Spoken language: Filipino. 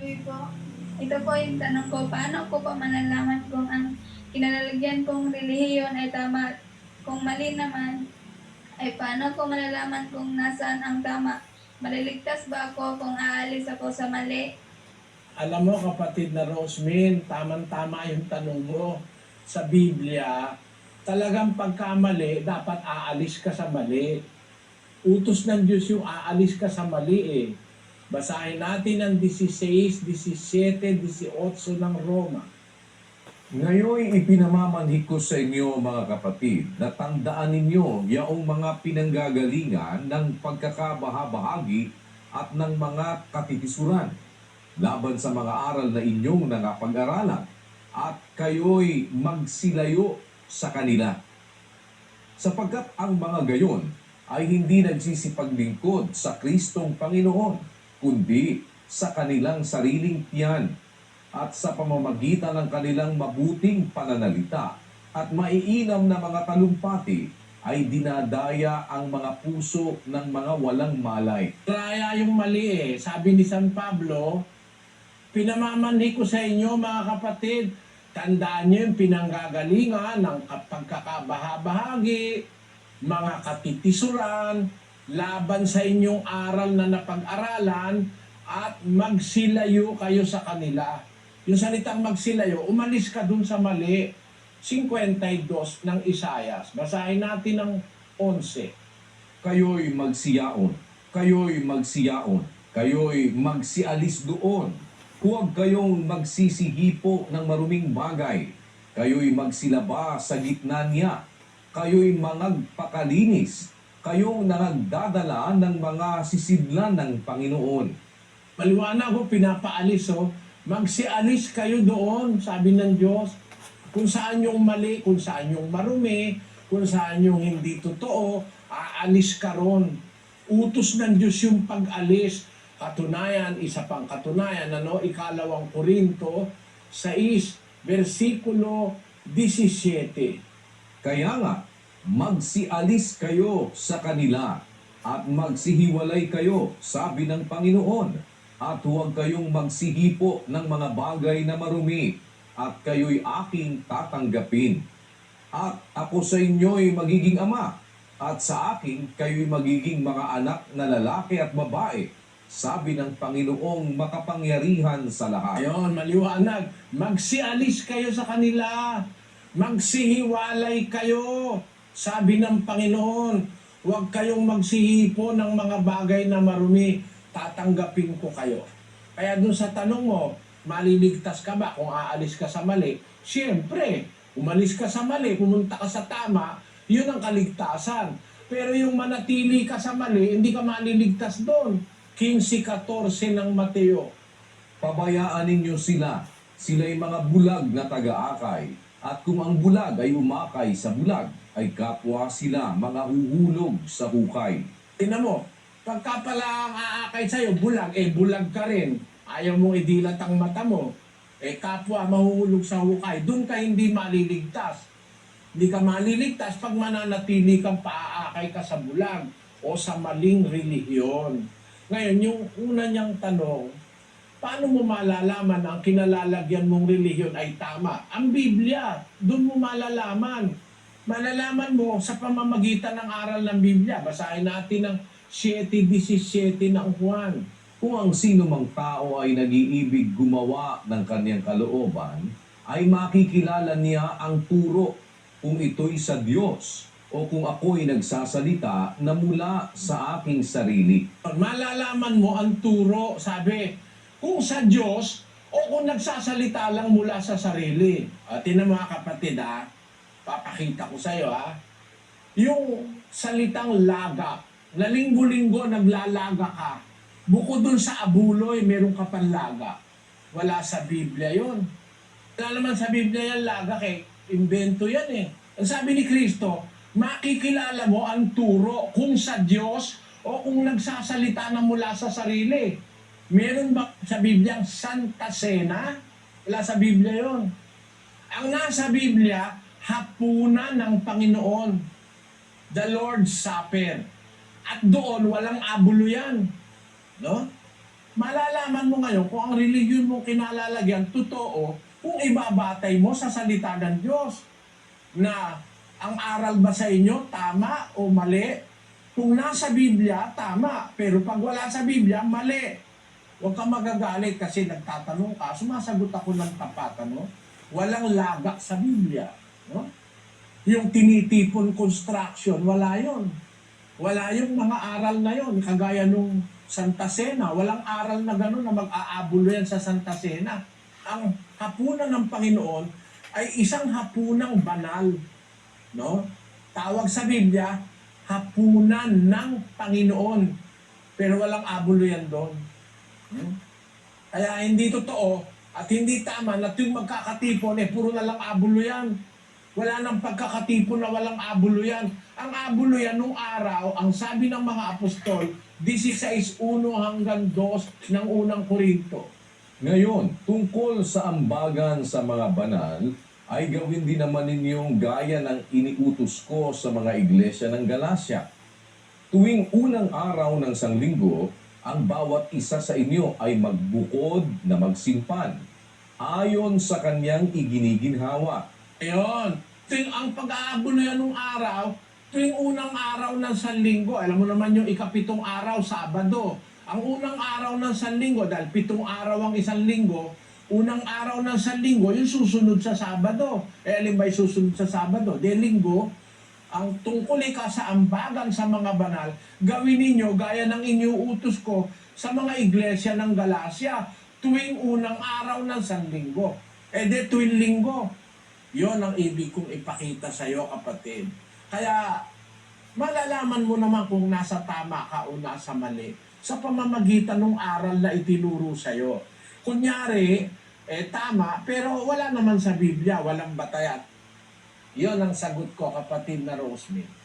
Sabi po, ito po yung tanong ko, paano ko pa malalaman kung ang kinalalagyan kong relihiyon ay tama? Kung mali naman, ay paano ko malalaman kung nasaan ang tama? Maliligtas ba ako kung aalis ako sa mali? Alam mo kapatid na Rosemin, tamang-tama yung tanong mo. Sa Biblia, talagang pagkamali, dapat aalis ka sa mali. Utos ng Diyos yung aalis ka sa mali eh. Basahin natin ang 16, 17, 18 ng Roma. Ngayon ipinamamanhik ko sa inyo mga kapatid na tandaan ninyo yaong mga pinanggagalingan ng pagkakabahabahagi at ng mga katitisuran laban sa mga aral na inyong nangapag-aralan at kayo'y magsilayo sa kanila. Sapagkat ang mga gayon ay hindi nagsisipaglingkod sa Kristong Panginoon, kundi sa kanilang sariling tiyan at sa pamamagitan ng kanilang mabuting pananalita at maiinam na mga talumpati ay dinadaya ang mga puso ng mga walang malay. Kaya yung mali eh. Sabi ni San Pablo, pinamamanhi ko sa inyo mga kapatid, tandaan niyo yung pinanggagalingan ng pagkakabahabahagi, mga katitisuran, laban sa inyong aral na napag-aralan, at magsilayo kayo sa kanila. Yung salitang magsilayo, umalis ka dun sa mali. 52 ng Isayas. Basahin natin ang 11. Kayo'y magsiyaon, kayo'y magsiyaon, kayo'y magsialis doon. Huwag kayong magsisihipo ng maruming bagay. Kayo'y magsilaba sa gitna niya. Kayo'y mangagpakalinis. Kayong nangagdadala ng mga sisidlan ng Panginoon. Maliwanag ko, pinapaalis oh. Magsialis kayo doon, sabi ng Diyos. Kung saan yung mali, kung saan yung marumi, kung saan yung hindi totoo, aalis ka ron. Utos ng Diyos yung pag-alis. Katunayan, isa pang katunayan, ano, ikalawang Korinto, 6, versikulo 17. Kaya nga, magsialis kayo sa kanila at magsihiwalay kayo, sabi ng Panginoon. At huwag kayong magsihipo ng mga bagay na marumi at kayo'y aking tatanggapin. At ako sa inyo'y magiging ama at sa akin kayo'y magiging mga anak na lalaki at babae, sabi ng Panginoong makapangyarihan sa lahat. Ayon, maliwanag. Magsialis kayo sa kanila. Magsihiwalay kayo. Sabi ng Panginoon, huwag kayong magsihipo ng mga bagay na marumi. Tatanggapin ko kayo. Kaya dun sa tanong mo, maliligtas ka ba kung aalis ka sa mali? Siyempre, umalis ka sa mali, pumunta ka sa tama, yun ang kaligtasan. Pero yung manatili ka sa mali, hindi ka maliligtas doon. 15-14 ng Mateo. Pabayaan ninyo sila. Sila'y mga bulag na taga-akay. At kung ang bulag ay umakay sa bulag, ay kapwa sila mga huhulog sa hukay. Tingnan mo, pagka pala ang aakay sa'yo, bulag, eh bulag ka rin. Ayaw mong idilat ang mata mo. Eh kapwa mahuhulog sa hukay, doon ka hindi maliligtas. Hindi ka maliligtas pag mananatili kang paaakay ka sa bulag o sa maling relihiyon. Ngayon, yung una niyang tanong, paano mo malalaman na ang kinalalagyan mong relihiyon ay tama? Ang Biblia, doon mo malalaman. Malalaman mo sa pamamagitan ng aral ng Biblia. Basahin natin ang 7.17 ng Juan. Kung ang sino mang tao ay nag-iibig gumawa ng kanyang kalooban, ay makikilala niya ang turo kung ito'y sa Diyos o kung ako'y nagsasalita na mula sa aking sarili. Malalaman mo ang turo, sabi, kung sa Diyos o kung nagsasalita lang mula sa sarili. At tinan mga kapatid ha, papakita ko sa iyo ha, yung salitang laga, na linggo-linggo naglalaga ka, bukod dun sa abuloy, meron ka pang laga. Wala sa Biblia yon. Wala naman sa Biblia yan laga kay invento yan eh. Ang sabi ni Kristo, makikilala mo ang turo kung sa Diyos o kung nagsasalita na mula sa sarili. Meron ba sa Biblia ang Santa Cena? Wala sa Biblia yon. Ang nasa Biblia, hapunan ng Panginoon. The Lord's Supper. At doon, walang abulo yan. No? malalaman mo ngayon kung ang religion mo kinalalagyan totoo kung ibabatay mo sa salita ng Diyos na ang aral ba sa inyo tama o mali? Kung nasa Biblia, tama. Pero pag wala sa Biblia, mali. Huwag kang magagalit kasi nagtatanong ka. Sumasagot ako ng tapat, ano? Walang lagak sa Biblia. No? Yung tinitipon construction, wala yon. Wala yung mga aral na yon. Kagaya nung Santa Cena. Walang aral na gano'n na mag-aabulo yan sa Santa Cena. Ang hapunan ng Panginoon ay isang hapunang banal. No? Tawag sa Biblia, hapunan ng Panginoon. Pero walang abulo yan doon. Hmm? Kaya hindi totoo at hindi tama na tuwing magkakatipon, eh puro na lang abulo yan. Wala nang pagkakatipon na walang abulo yan. Ang abulo yan nung araw, ang sabi ng mga apostol, 16.1 hanggang 2 ng unang Korinto. Ngayon, tungkol sa ambagan sa mga banal, ay gawin din naman ninyong gaya ng iniutos ko sa mga iglesia ng Galacia. Tuwing unang araw ng sanglinggo, ang bawat isa sa inyo ay magbukod na magsimpan, ayon sa kanyang iginiginhawa. Ayun. Tuwing ang pag-aabulo yan nung araw, tuwing unang araw ng Sanlinggo, alam mo naman yung ikapitong araw, Sabado. Ang unang araw ng Sanlinggo, dahil pitong araw ang isang linggo, unang araw ng Sanlinggo, yung susunod sa Sabado. Eh, alin ba yung susunod sa Sabado? De linggo, ang tungkol ka sa ambagan sa mga banal, gawin ninyo gaya ng iniuutos ko sa mga iglesia ng Galacia tuwing unang araw ng Sanlinggo. Eh de tuwing linggo. Yon ang ibig kong ipakita sa iyo, kapatid. Kaya malalaman mo naman kung nasa tama ka o nasa mali sa pamamagitan ng aral na itinuro sa iyo. Kunyari, eh tama, pero wala naman sa Biblia, walang batayan. Yon ang sagot ko, kapatid na Rosemary.